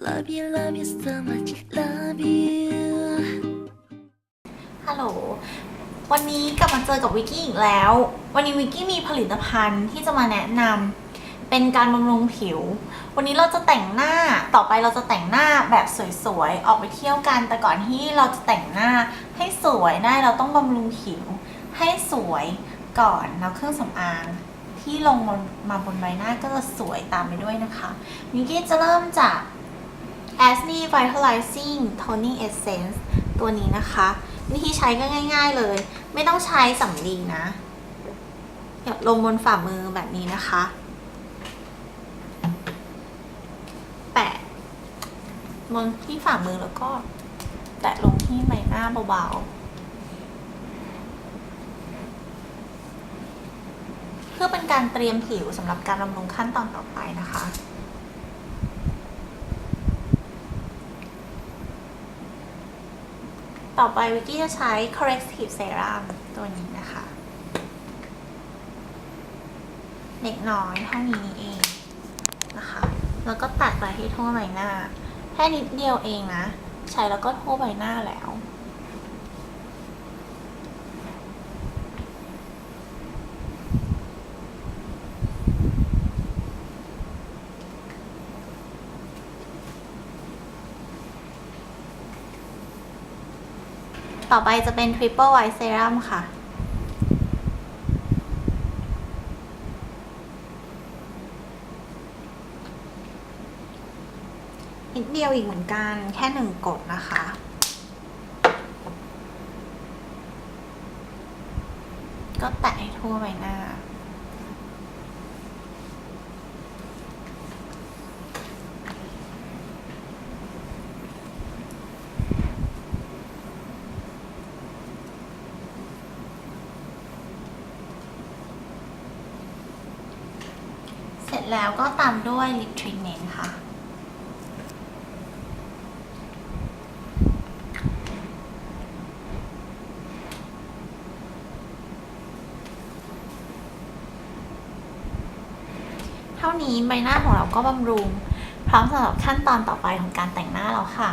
Love you, love you so much, love you. ฮัลโหล วันนี้กลับมาเจอกับวิกกี้อีกแล้ว วันนี้วิกกี้มีผลิตภัณฑ์ที่จะมาแนะนำเป็นการบำรุงผิว วันนี้เราจะแต่งหน้า ต่อไปเราจะแต่งหน้าแบบสวยๆ ออกไปเที่ยวกัน แต่ก่อนที่เราจะแต่งหน้าให้สวยได้เราต้องบำรุงผิว ให้สวยก่อนแล้วเครื่องสำอางที่ลงมาบนใบหน้าก็จะสวยตามไปด้วยนะคะวิกกี้จะเริ่มจาก a s n e Vitalizing Toning Essence ตัวนี้นะคะ วิธีใช้ก็ง่าย ๆเลย ไม่ต้องใช้สำลีนะเดี๋ยวลงบนฝ่ามือแบบนี้นะคะ แปะบนที่ฝ่ามือแล้วก็ แตะลงที่ใบหน้าเบาๆ เพื่อเป็นการเตรียมผิวสำหรับการบำรุงขั้นตอนต่อไปนะคะ ต่อไปวิกกี้จะใช้ corrective serum ตัวนี้นะคะ เล็กน้อยเท่านี้เองนะคะ แล้วก็ตัดไปที่ทั่วใบหน้า แค่นิดเดียวเองนะ ใช้แล้วก็ทั่วใบหน้าแล้ว ต่อไปจะเป็น triple white serum ค่ะ นิดเดียวอีกเหมือนกัน แค่หนึ่งกดนะคะก็แตะให้ทั่วใบหน้า จแล้วก็ตามด้วยลิปทรีเมนต์ค่ะ เท่านี้ใบหน้าของเราก็บำรุง พร้อมสำหรับขั้นตอนต่อไปของการแต่งหน้าแล้วค่ะ